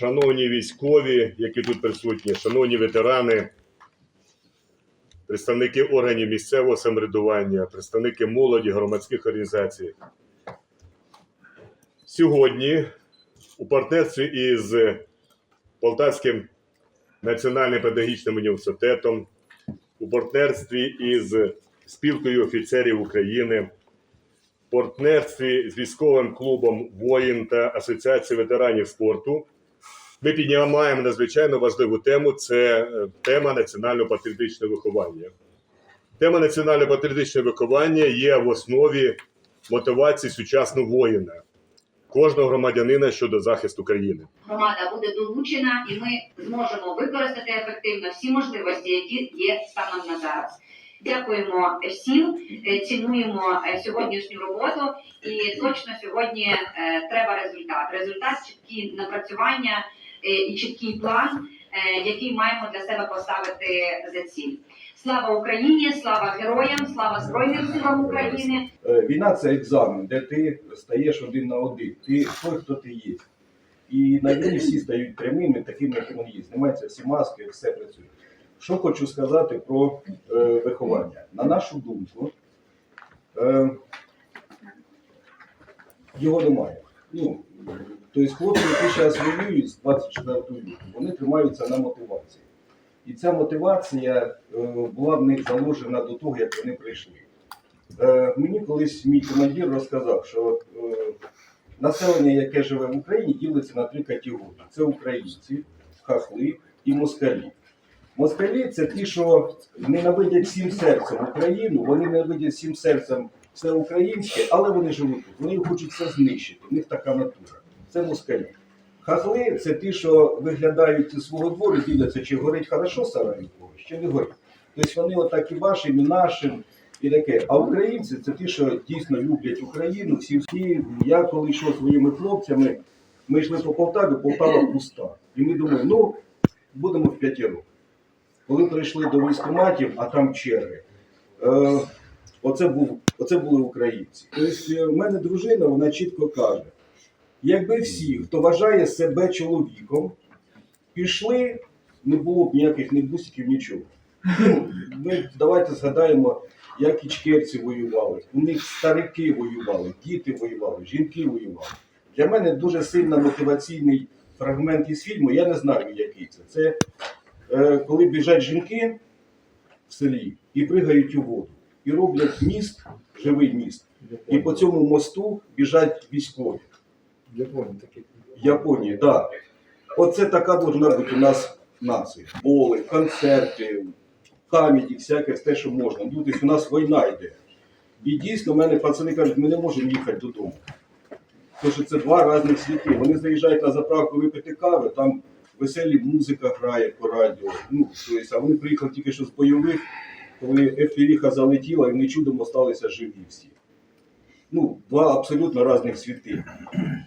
Шановні військові, які тут присутні, шановні ветерани, представники органів місцевого самоврядування, представники молоді, громадських організацій. Сьогодні у партнерстві із Полтавським національним педагогічним університетом, у партнерстві із спілкою офіцерів України, в партнерстві з військовим клубом воїн та Асоціацією ветеранів спорту ми піднімаємо надзвичайно важливу тему це е, тема національно-патріотичного виховання. Тема національно-патріотичного виховання є в основі мотивації сучасного воїна, кожного громадянина щодо захисту країни. громада буде долучена, і ми зможемо використати ефективно всі можливості, які є станом на зараз. Дякуємо всім, е, цінуємо е, сьогоднішню роботу, і точно сьогодні треба результат. Результат чіткі напрацювання і чіткий план, е, який маємо для себе поставити за ціль. Слава Україні! Слава героям! Слава Збройним силам України! Е, Війна це екзамен, де ти стаєш один на один. Ти той, хто ти є. І на війні всі стають прямими, такими, як вони є. Знімаються всі маски, все працює. Що хочу сказати про е, виховання. На нашу думку, е, його немає. Ну, тобто хлопці, які зараз воюють з 24 лютого, вони тримаються на мотивації. І ця мотивація е, була в них заложена до того, як вони прийшли. Е, мені колись мій командир розказав, що е, населення, яке живе в Україні, ділиться на три категорії: це українці, хахли і москалі. Москалі це ті, що ненавидять всім серцем Україну, вони ненавидять всім серцем все українське, але вони живуть тут. Вони хочуть все знищити. У них така натура. Це москалі. Хахли це ті, що виглядають зі свого двору, дивляться, чи горить хорошо сарай чи не горить. Тобто вони отак і вашим, і нашим, і таке. А українці це ті, що дійсно люблять Україну, всі всі. Я коли йшов своїми хлопцями, ми йшли по Полтаві, Полтава пуста. І ми думаємо, ну, будемо в п'ятірок. Коли прийшли до військкоматів, а там черги. Е, оце, був, оце були українці. Тобто, е, в мене дружина, вона чітко каже: якби всі, хто вважає себе чоловіком, пішли, не було б ніяких ні бусиків, нічого. Ну, ми давайте згадаємо, як ічкерці воювали. У них старики воювали, діти воювали, жінки воювали. Для мене дуже сильно мотиваційний фрагмент із фільму, я не знаю, який це. Це е, коли біжать жінки в селі і пригають у воду, і роблять міст, живий міст, і по цьому мосту біжать військові. Японія такі. Японії, так. Да. Оце така должна бути у нас нація. Боли, концерти, камеді, всяке те, що можна. Тобто у нас війна йде. І дійсно, в мене пацани кажуть, ми не можемо їхати додому. Тому що це два різних світи. Вони заїжджають на заправку випити кави, там веселі музика грає по радіо. Ну, тобто, а вони приїхали тільки що з бойових, коли ефіріха залетіла, і вони чудом осталися живі всі. Ну, два абсолютно різних світи.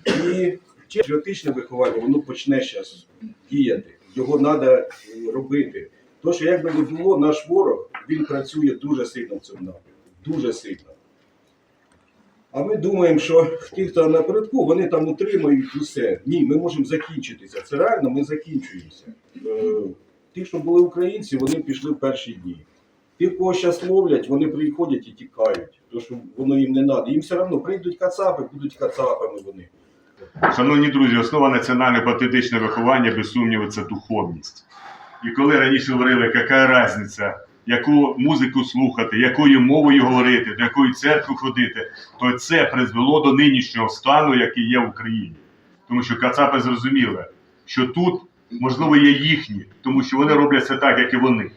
І патріотичне виховання, воно почне зараз діяти. Його треба робити. Тому що, як би не було, наш ворог він працює дуже сильно в цьому напрямку. Дуже сильно. А ми думаємо, що ті, хто напередку, вони там утримають усе. Ні, ми можемо закінчитися. Це реально ми закінчуємося. Е, Ті, що були українці, вони пішли в перші дні. Ті, кого зараз ловлять, вони приходять і тікають, тому що воно їм не треба. Їм все одно прийдуть кацапи, будуть кацапами вони. Шановні друзі, основа національно-патріотичного виховання, без сумніву, це духовність. І коли раніше говорили, яка різниця, яку музику слухати, якою мовою говорити, до якої церкви ходити, то це призвело до нинішнього стану, який є в Україні. Тому що Кацапи зрозуміли, що тут, можливо, є їхні, тому що вони роблять це так, як і вони.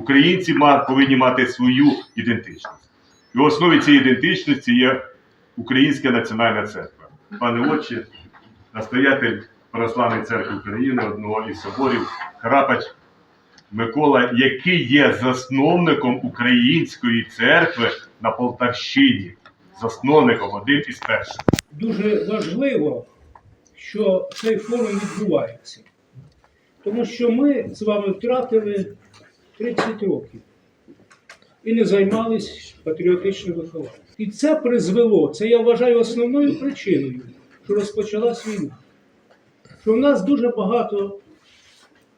Українці повинні мати свою ідентичність. І в основі цієї ідентичності є Українська національна церква. Пане отче, настоятель Православної церкви України, одного із соборів, Храпач Микола, який є засновником Української церкви на Полтавщині. Засновником один із перших. Дуже важливо, що цей форум відбувається. Тому що ми з вами втратили 30 років і не займались патріотичним вихованням. І це призвело, це я вважаю основною причиною, що розпочалась війна. що в нас дуже багато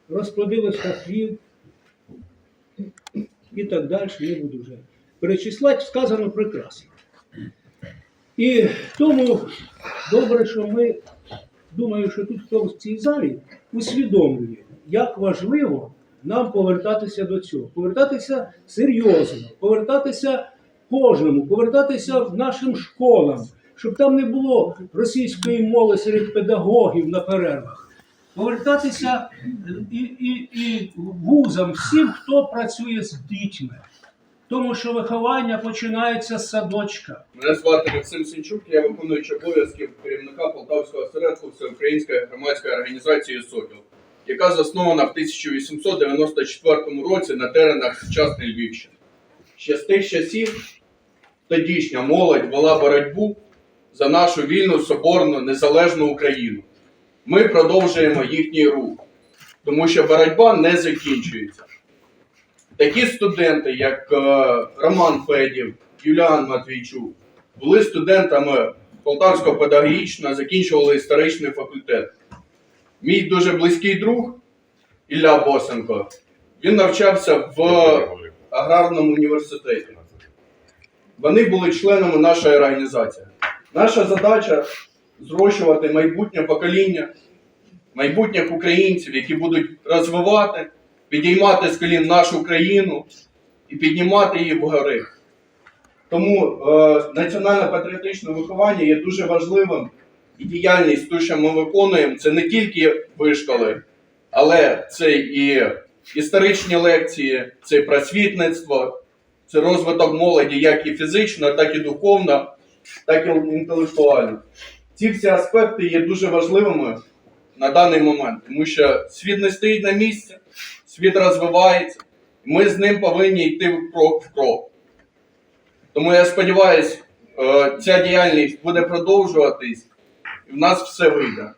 розплодилось хахлів і так далі, не буду вже перечислати, сказано прекрасно. І тому добре, що ми, думаю, що тут хто в цій залі усвідомлює, як важливо нам повертатися до цього, повертатися серйозно, повертатися кожному, повертатися нашим школам, щоб там не було російської мови серед педагогів на перервах, повертатися і, і, і вузам, всім, хто працює з дітьми. Тому що виховання починається з садочка. Мене звати Максим Сінчук, я виконуючий обов'язків керівника Полтавського осередку Всеукраїнської громадської організації Сокіл, яка заснована в 1894 році на теренах сучасної Львівщини. Ще з тих часів тодішня молодь вела боротьбу за нашу вільну, соборну, незалежну Україну. Ми продовжуємо їхній рух, тому що боротьба не закінчується. Такі студенти, як е, Роман Федів, Юліан Матвійчук, були студентами Полтавського педагогічного, закінчували історичний факультет. Мій дуже близький друг Ілля Босенко, він навчався в аграрному університеті. Вони були членами нашої організації. Наша задача зрощувати майбутнє покоління, майбутніх українців, які будуть розвивати, підіймати з колін нашу країну і піднімати її вгори. Тому е, національно-патріотичне виховання є дуже важливим, і діяльність, ту, що ми виконуємо, це не тільки вишколи, але це і історичні лекції, це і просвітництво, це розвиток молоді як і фізично, так і духовно, так і інтелектуально. Ці всі аспекти є дуже важливими на даний момент, тому що світ не стоїть на місці, світ розвивається, ми з ним повинні йти крок в крок. Тому я сподіваюся, ця діяльність буде продовжуватись, і в нас все вийде.